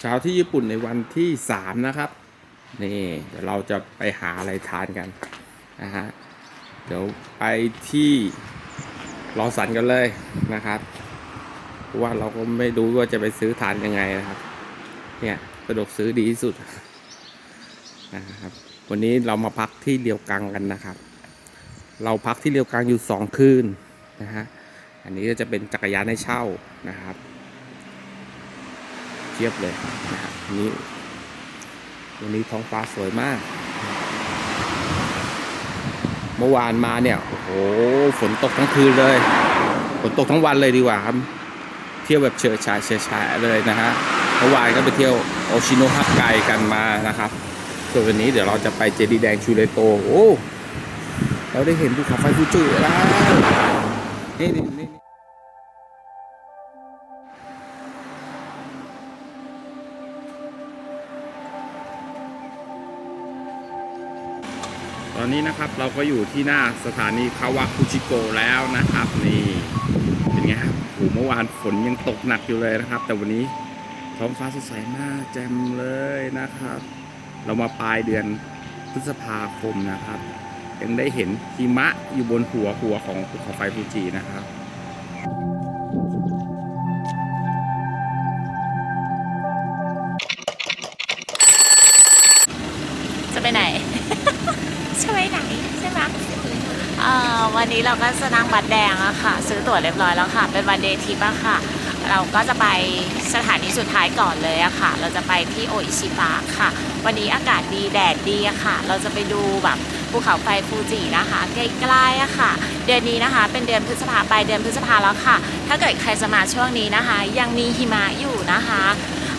เช้าที่ญี่ปุ่นในวันที่สามนะครับ นี่เดี๋ยวเราจะไปหาอะไรทานกันนะฮะเดี๋ยวไปที่ลอสันกันเลยนะครับเพราะว่าเราก็ไม่รู้ว่าจะไปซื้อทานยังไงนะครับ เนี่ยสะดวกซื้อดีที่สุดนะครับวันนี้เรามาพักที่เรียวกังกันนะครับ เราพักที่เรียวกังอยู่สองคืนนะฮะอันนี้ก็จะเป็นจักรยานให้เช่านะครับ เทียบเลยนะครับนี่วันนี้ท้องฟ้าสวยมาก เมื่อวานมาเนี่ยโอ้โหฝนตกทั้งคืนเลยฝนตกทั้งวันเลยดีกว่าครับ เที่ยวแบบเฉยชายเฉยชายเลยนะฮะเมื่อวานก็ไปเที่ยวโอชิโนฮับไกกันมานะครับส่วนวันนี้เดี๋ยวเราจะไปเจดีย์แดงชูเลโตโอ้เราได้เห็นภูเขาไฟฟูจิแล้วนี่นี่ อนนี้นะครับเราก็อยู่ที่หน้าสถานีคาวาคุชิโกแล้วนะครับ นี่เป็นไงครับโหเมื่อวานฝนยังตกหนักอยู่เลยนะครับ แต่วันนี้ท้องฟ้าสดใสมากแจ่มเลยนะครับ เรามาปลายเดือนพฤษภาคมนะครับ ยังได้เห็นหิมะอยู่บนหัวหัวของภูเขาไฟฟูจินะครับ นนี้เราก็จะนั่งบัตรแดงอะค่ะ ซื้อตั๋วเรียบร้อยแล้วค่ะ เป็นวันเดย์ทริปอะค่ะ เราก็จะไปสถานีสุดท้ายก่อนเลยอะค่ะ เราจะไปที่โออิชิบะค่ะ วันนี้อากาศดีแดดดีอะค่ะ เราจะไปดูแบบภูเขาไฟฟูจินะคะใกล้ๆอะค่ะ เดือนนี้นะคะ เป็นเดือนพฤษภาไปลายเดือนพฤษภาแล้วค่ะ ถ้าเกิดใครจะมาช่วงนี้นะคะ ยังมีหิมะอยู่นะคะ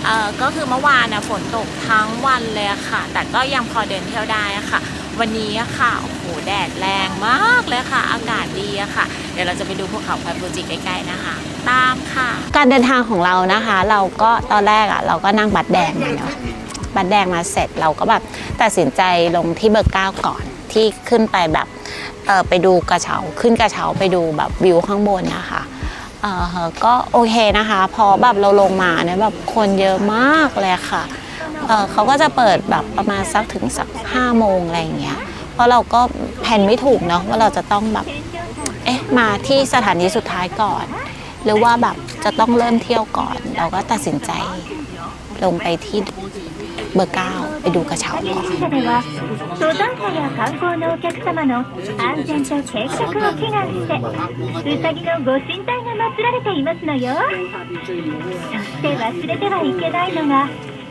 เอ่อก็คือเมื่อวานนะฝนตกทั้งวันเลยค่ะ แต่ก็ยังพอเดินเที่ยวได้อะค่ะ วันนี้ค่ะโอ้โหแดดแรงมากเลยค่ะ อากาศดีอะค่ะ เดี๋ยวเราจะไปดูภูเขาไฟฟูจิใกล้ๆนะคะ ตามค่ะ การเดินทางของเรานะคะ เราก็ตอนแรกอะเราก็นั่งบัตรแดงมาเนาะบัตรแดงมาเสร็จเราก็แบบตัดสินใจลงที่เบอร์เก้าก่อนที่ขึ้นไปแบบเออไปดูกระเช้าขึ้นกระเช้าไปดูแบบวิวข้างบนนะคะเออก็โอเคนะคะ พอแบบเราลงมาเนี่ยแบบคนเยอะมากเลยค่ะ เขาก็จะเปิดแบบประมาณสักถึงสักห้าโมงอะไรอย่างเงี้ย เพราะเราก็แผนไม่ถูกเนาะว่าเราจะต้องแบบ เอ๊ะ มาที่สถานีสุดท้ายก่อน หรือว่าแบบจะต้องเริ่มเที่ยวก่อน เราก็ตัดสินใจลงไปที่เบอร์เก้าไปดูกระเช้าก่อน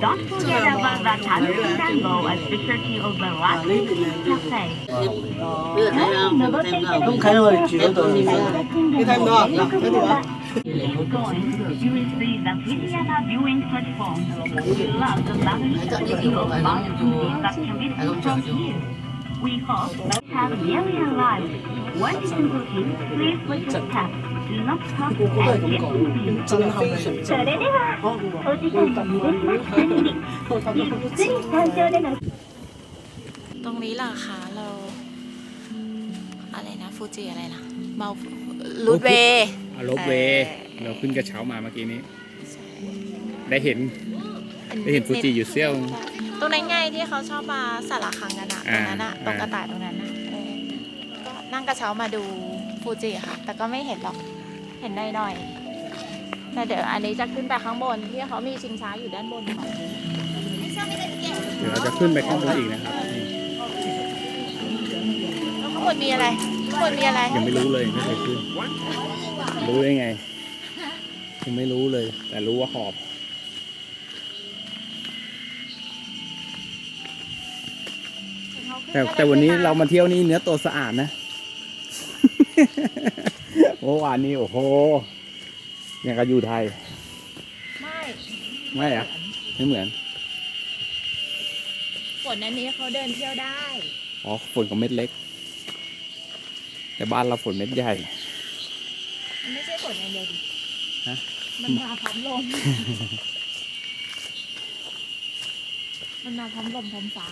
Don't forget about the Tanzan Dango, a specialty of the Latin Cafe. Không khai rồi, chỉ có tôi. Cái thêm đó, là cái gì đó. Keep going, you will see the Viliana viewing platform. We love the lavish view of mountains that can be seen from here. We hope that have nearly arrived. Once you looking, please wait to tap. Do not stop and get moving. 震撼嘅それではお時間が許します限りゆっくり山頂での ตรงนี้เหรอคะเรา อะไรนะฟูจิอะไรนะเมารูทเวย์ อารถเวย์เราขึ้นกระเช้ามาเมื่อกี้นี้ ได้เห็น ได้เห็นฟูจิอยู่เซี่ยว ตรงนั้นไงที่เขาชอบมาสารคังกันอะตรงนั้นอะต อ่า รงกระต่ายตรงนั้นอะเออก็นั่งกระเช้ามาดูฟูจิค่ะ แต่ก็ไม่เห็นหรอก เห็นหน่อยๆแต่เดี๋ยวอันนี้จะขึ้นไปข้างบนที่เขามีชิงช้าอยู่ด้านบนก่อนเดี๋ยวเราจะขึ้นไปข้างบนอีกนะครับนี่แล้วข้างบนมีอะไรข้างบนมีอะไร ยังไม่รู้เลยไม่เคยขึ้น รู้ได้ไงยังไม่รู้เลย แต่รู้ว่าหอบ แต่แต่วันนี้เรามาเที่ยวนี่เนื้อตัวสะอาดนะ เมื่อวานนี้โอ้โหอย่างกับอยู่ไทย ไม่ไม่อะไม่เหมือนไนอันนี้เขาเดินเที่ยวได้ อ๋อฝนกับเม็ดเล็ก แต่บ้านเราฝนเม็ดใหญ่ มันไม่ใช่ฝนอย่างเดียวดิฮะ มันมาพร้อมลม มันมาพร้อมลมพร้อมฟ้า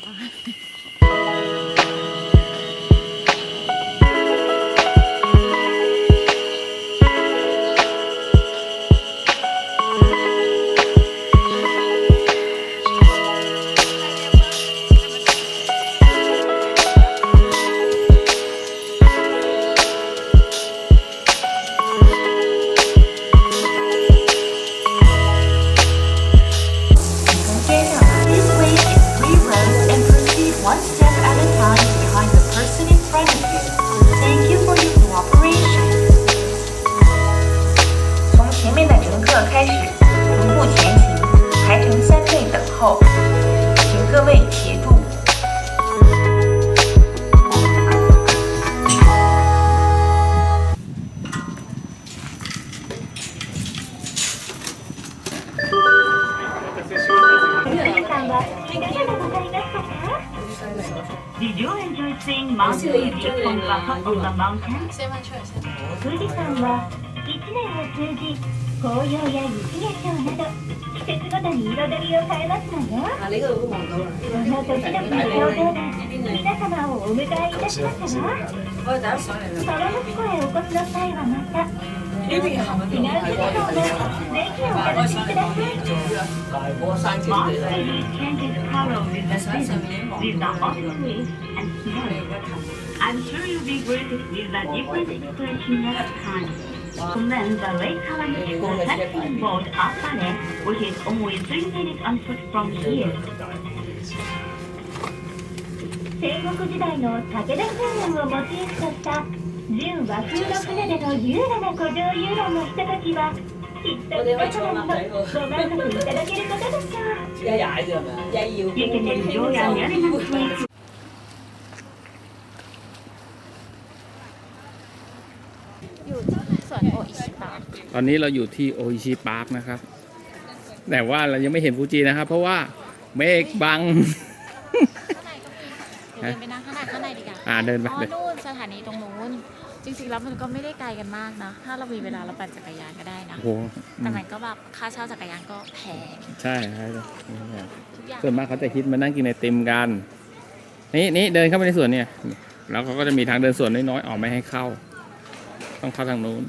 ごと彩りを変えますわよ。この土地の国境では皆様をお迎えいたしますわ。パラモお越しの際はまた、避難所などをぜひお楽しみください。戦国時代の武田信玄をモチーフとした純和風の船での優雅な古城遊覧の人たちはきっと皆様にもご満足いただけることでしょう。いやいやいやいやいやいや อนนี้เราอยู่ที่โออิชิพาร์คนะครับ แต่ว่าเรายังไม่เห็นฟูจินะครับ เพราะว่าเมฆบังข้างในก็มีเดินไปนั่งข้างในข้างในดีกว่าอ่าเดินไปอ๋อเดิน นู่นสถานีตรงนู้น จริงๆแล้วมันก็ไม่ได้ไกลกันมากนะ ถ้าเรามีเวลาเราปั่นจักรยานก็ได้นะ โอ้โหอืแต่มมันก็แบบค่าเช่าจักรยานก็แพงใช่ใช่ทุกอย่างส่วนมากเขาจะฮิตมานั่งกินไอติมกัน นี่นี่เดินเข้าไปในสวนเนี่ย แล้วเขาก็จะมีทางเดินสวนน้อยๆออกไม่ให้เข้า ต้องเข้าทางนู้น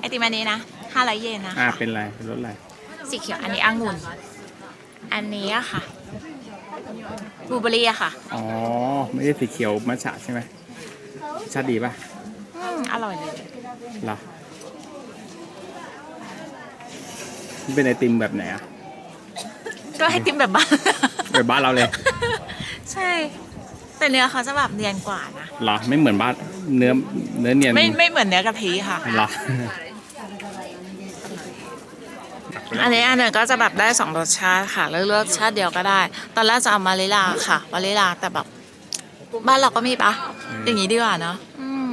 ไอติมอันนี้นะ500เยนนะ อ่าเป็นไรเป็นรถอะไรสีเขียวอันนี้องุ่น อันนี้อะค่ะบลูเบอร์รี่อะค่ะ อ๋อ ไม่ใช่สีเขียวมัชฉะใช่ไหมชาติดีป่ะอืมอร่อยเลยเหรอมันเป็นไอติมแบบไหนอะก็ไอติมแบบบ้าน แบบบ้านเราเลย ใช่ แต่เนื้อเขาจะแบบเนียนกว่านะเหรอไม่เหมือนบ้านเนื้อเนื้อเนียนไม่ไม่เหมือนเนื้อกะทิค่ะ เหรอ อันนี้อันหนึ่งก็จะแบบได้สองรสชาติค่ะเลือกรสชาติเดียวก็ได้ ตอนแรกจะเอามาริลาค่ะมาริลาแต่แบบบ้านเราก็มีปะอย่างนี้ดีกว่าเนาะอืม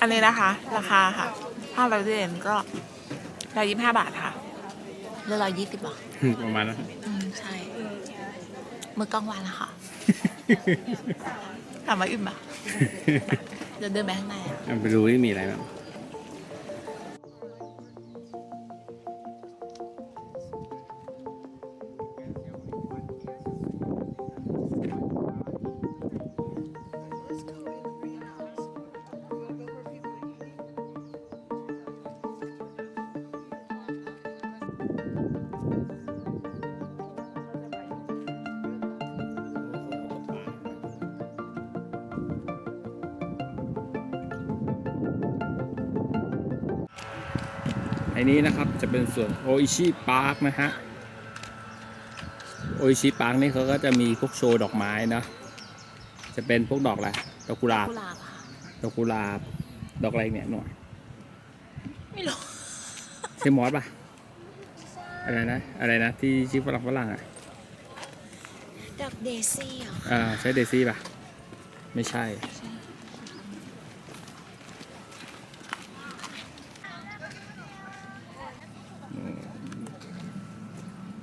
อันนี้นะคะ ราคาค่ะห้าร้อยเยนก็ร้อยยี่สิบห้าบาทค่ะหรือร้อยยี่สิบบาทประมาณนั้นอืมใช่ มือกลางวันนะคะถามว่าอิ่มปะเดินเดินไปข้างในอะไปดูที่มีอะไรบ้าง อ้นี้นะครับจะเป็นส่วนโออิชิพาร์คนะฮะโออิชิพาร์คนี่เขาก็จะมีพวกโชว์ดอกไม้นะจจะเป็นพวกดอกอะไรดอกกุหลาบกุหลาบค่ะดอกกุหลาบดอกอะไรเนี่ยหน่อยไม่รู้ใช่มอสป่ะอะไรนะอะไรนะที่ชื่อฝรั่งฝรั่งอะดอกเดซี่เหรออ่าใช่เดซี่ป่ะ ไม่ใช่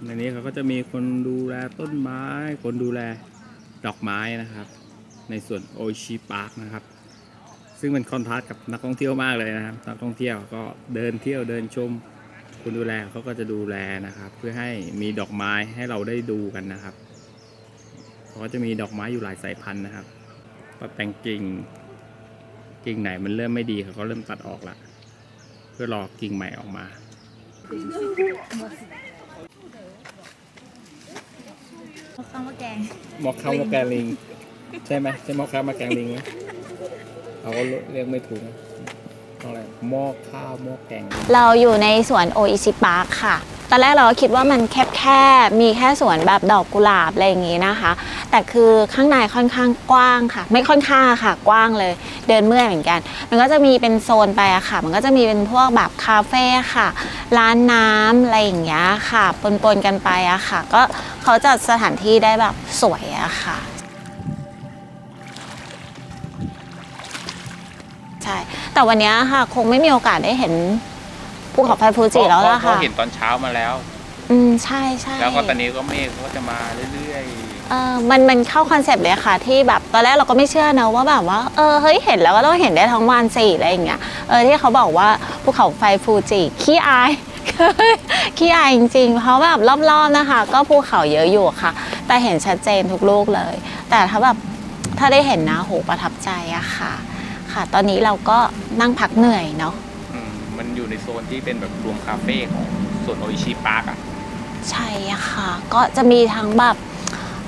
ในนี้เขาก็จะมีคนดูแลต้นไม้ คนดูแลดอกไม้นะครับ ในส่วนโอชิปาร์คนะครับ ซึ่งมันคอนทราสต์กับนักท่องเที่ยวมากเลยนะครับนักท่องเที่ยวก็เดินเที่ยวเดินชม คนดูแลเขาก็จะดูแลนะครับ เพื่อให้มีดอกไม้ให้เราได้ดูกันนะครับเขาก็จะมีดอกไม้อยู่หลายสายพันธุ์นะครับก็แต่งกิ่งกิ่งไหนมันเริ่มไม่ดีเขาก็เริ่มตัดออกละเพื่อรอกิ่งใหม่ออกมา ข้าวมะแกงมอคข้าวมะแกงลิง ใช่ไหมใช่มอคข้าวมะแกงลิงไหมเขาก็เรียกไม่ถูกนะอะไรหม้อข้าวหม้อแกง เราอยู่ในสวนโออิชิปาร์คค่ะ ตอนแรกเราก็คิดว่ามันแคบแคบๆมีแค่สวนแบบดอกกุหลาบอะไรอย่างงี้นะคะ แต่คือข้างในค่อนข้างกว้างค่ะ ไม่ค่อนข้างค่ะ กว้างเลย เดินเมื่อยเหมือนกัน มันก็จะมีเป็นโซนไปอะค่ะ มันก็จะมีเป็นพวกแบบคาเฟ่ค่ะ ร้านน้ำอะไรอย่างเงี้ยค่ะ ปนๆกันไปอะค่ะ ก็เขาจัดสถานที่ได้แบบสวยอะค่ะใช่แต่วันนี้ค่ะคงไม่มีโอกาสได้เห็น ภูเขาไฟฟูจิแล้วล่ะเพค่ะราเห็นตอนเช้ามาแล้ว อืมใช่ใช่แล้วก็ตอนนี้ก็เมฆก็จะมาเรื่อยเออมันมันเข้าคอนเซปต์เลยค่ะ ที่แบบตอนแรกเราก็ไม่เชื่อนะว่าแบบว่าเออเฮ้ยเห็นแล้วก็ต้องเห็นได้ทั้งวันสี่อะไรอย่างเงี้ยเออที่เขาบอกว่าภูเขาไฟฟูจิขี้อายขี้อายจริงๆ เพราะแบบรอบๆนะคะ ก็ภูเขาเยอะอยู่ค่ะ แต่เห็นชัดเจนทุกลูกเลย แต่ถ้าแบบถ้าได้เห็นนะโหประทับใจอะค่ะ ค่ะ ตอนนี้เราก็นั่งพักเหนื่อยเนาะๆ อืมมันอยู่ในโซนที่เป็นแบบรวมคาเฟ่ของส่วนโออิชิปาร์กอะใช่อะค่ะ ก็จะมีทั้งแบบ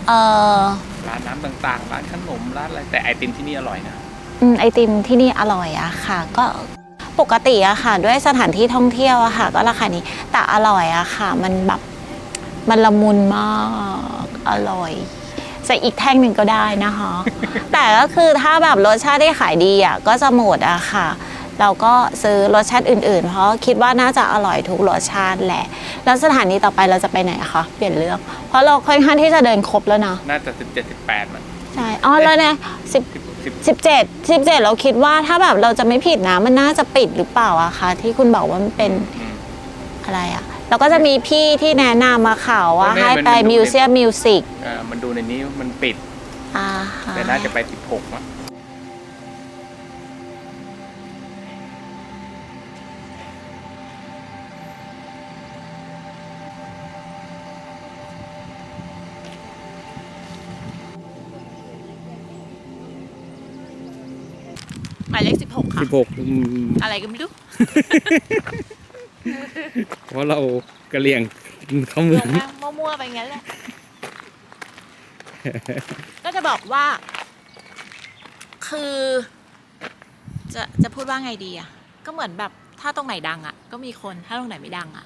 เออร้านน้ำต่างๆ ร้านขนมร้านอะไรแต่ไอติมที่นี่อร่อยนะอืมไอติมที่นี่อร่อยอะค่ะ ก็ปกติอะค่ะ ด้วยสถานที่ท่องเที่ยวอะค่ะ ก็ราคานี้แต่อร่อยอะค่ะ มันแบบมันละมุนมากอร่อยใส่อีกแท่งหนึ่งก็ได้นะคะ แต่ก็คือถ้าแบบรสชาติที่ขายดีอะก็จะหมดอะค่ะ เราก็ซื้อรสชาติอื่นๆ เพราะคิดว่าน่าจะอร่อยทุกรสชาติแหละ แล้วสถานีต่อไปเราจะไปไหนอะคะเปลี่ยนเรื่อง เพราะเราค่อนข้างที่จะเดินครบแล้วนะน่าจะสิบเจ็ดสิบแปดมันใช่อ๋อแล้วเนี่ยสิบสิบสิบสิบเจ็ดสิบเจ็ดเราคิดว่าถ้าแบบเราจะไม่ผิดนะมันน่าจะปิดหรือเปล่าอะคะที่คุณบอกว่ามันเป็นอืมอะไรอะแล้วก็จะมีพี่ที่แนะนำมาข่าวว่าไม่ให้มันไปมันดูมิวเซียมมิวสิกเอ่อมันดูในนี้มันปิดอ่าฮะแต่น่าจะไปสิบหกมั้งายเลขสิบหกค่ะ สิบหกอะไรก็ไม่รู้เพราะเรากระเลียงเข้าเมืงองงมากมั่วๆไปงั้นแหละ ก็จะบอกว่า คือ จะจะพูดว่าไงดีอะ ก็เหมือนแบบถ้าตรงไหนดังอะ ก็มีคนถ้าตรงไหนไม่ดังอะ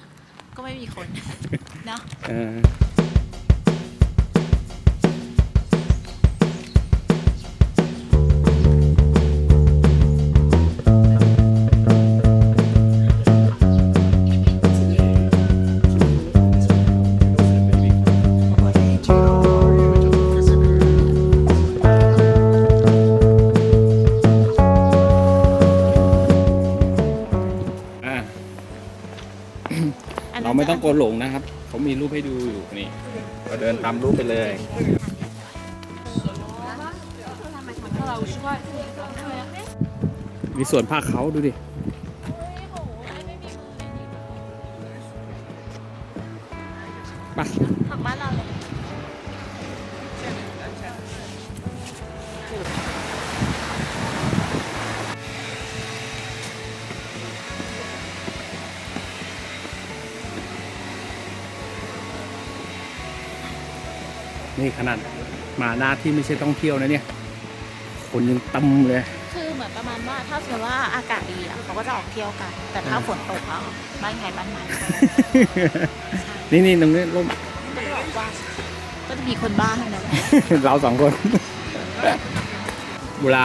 ก็ไม่มีคน เนาะเอออะ กนหลงนะครับ เขามีรูปให้ดูอยู่นี่เราเดินตามรูปไปเลยมีส่วนผ้าเขาดูดิไป ขนาดมาหน้าที่ไม่ใช่ต้องเที่ยวนะเนี่ย คนยังเต็มเลย คือเหมือนประมาณว่าถ้าสมมติว่าอากาศดีอะเขาก็จะออกเที่ยวกัน แต่ถ้าฝนตกอะบ้านใครบ้านมันนี่นี่ตรงนี้ร่มก็จะบอกว่าก็จะมีคนบ้าทั้งนั้นเราสองคนเวลา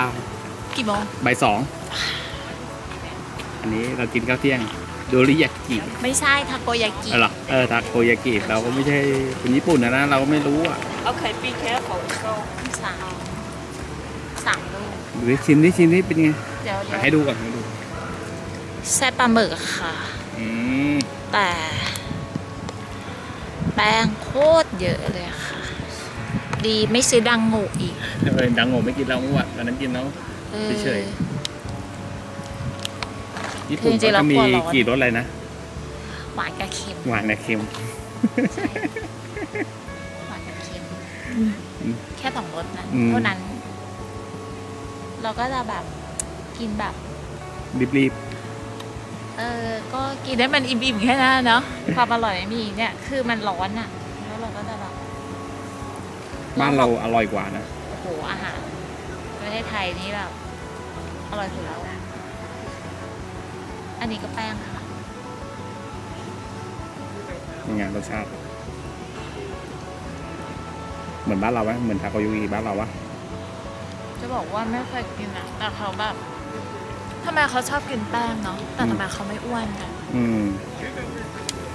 กี่โมงบ่ายสอง อันนี้เรากินข้าวเที่ยง โดริยากิไม่ใช่ทาโกยากิเออเหรอเออทาโกยากิเราก็ไม่ใช่คนญี่ปุ่นนะนะเราก็ไม่รู้อะ Okay be careful so สามสามลูกดูดิชิมดิชิมดิเป็นไงเดี๋ยวเดี๋ยวให้ดูก่อนให้ดูไส้ปลาหมึกค่ะ อืมแต่แป้งโคตรเยอะเลยอะค่ะ ดีไม่ซื้อดังโงูอีกเออดังโง่ไม่กินแล้วอ้วนตอนนั้นกินแล้วออเฉย ญี่ปุ่นจริเขางๆจะมีเรากลัวร้อนกี่รสอะไรนะ หวานกับเค็มหวานกับเค็มหวานกับเค็มอืมแค่สองรสนั้นอืมเท่านั้น เราก็จะแบบกินแบบรีบเออก็กินได้มันอิ่มๆแค่นั้นเนาะความอร่อยไม่มีเนี่ย คือมันร้อนอะแล้วเราก็จะแบบๆบ้านเราอร่อยกว่านะโอ้โหอาหารประเทศไทยนี่แบบอร่อยสุดแล้ว อะอันนี้ก็แป้งค่ะยังไงรสชาติ เหมือนบ้านเราไหมเหมือนทาโกยากิบ้านเราวะจะบอกว่าไม่เคยกินอะแต่เขาแบบทำไมเขาชอบกินแป้งเนาะแต่ทำไมเขาไม่อ้วนกันอืม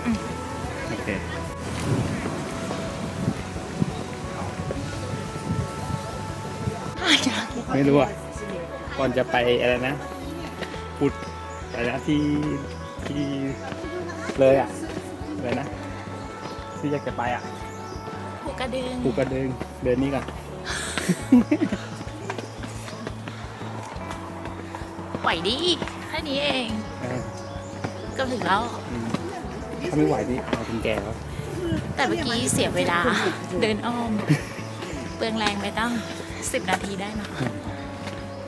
อืมโอเคไม่รู้อะก่อนจะไปอะไรนะพุด อะไรนะที่ที่เลยอะอะไรนะที่อยากจะไปอะผูกกระดึงภูกระดึงเดินนี่ก่อนไหวดีแค่นี้เองเออก็ถึงแล้ว อืมถ้าไม่ไหวนี่เอาเป็นแก่แล้วแต่เมื่อกี้เสียเวลา เดินอ้อม เปลืองแรงไปตั้งสิบนาทีได้นะ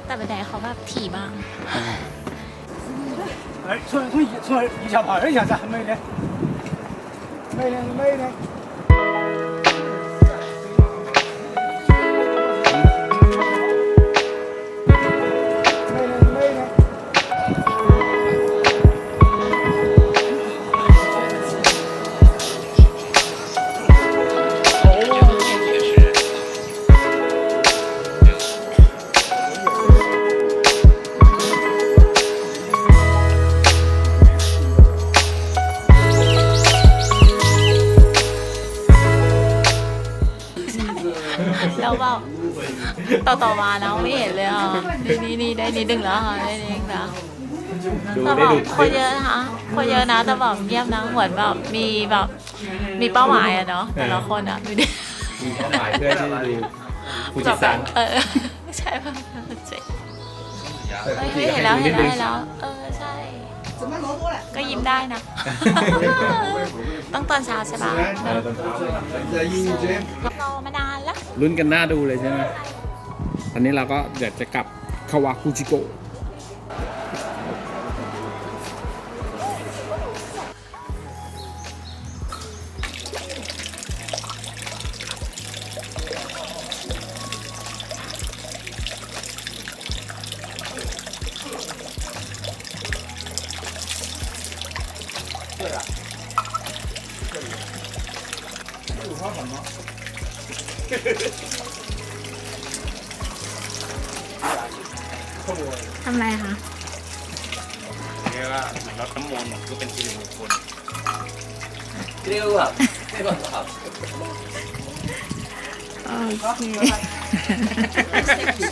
แต่บันไดเขาแบบถี่บ้าง 哎，从从一从一下跑一下子，没呢，没呢没呢。 ดูแต่ได้แบบดูคนเยอะนะคะคนเยอะนะแต่แบบเงียบนะเหมือนแบบมีแบบมีเป้าหมายอะเนาะแต่ละคนอะดูดิมีเป้าหมายเพื่อที่จะดูฟูจิซังเออใช่ป่ะใช่เฮ้ยเฮ้ยเห็นแล้วเห็นแล้วเห็นแล้วเออใช่ก็ยิ้มได้นะ ต้องตอนเช้าใช่ปะเออตอนเช้ารอมานานแล้ว ลุ้นกันหน้าดูเลยใช่ไหมตอนนี้เราก็เดี๋ยวจะกลับคาวาคุจิโกะ ทำไรคะเรียกว่าเหมือนรถน้ำมนต์คือเป็นสิริมงคลโอเค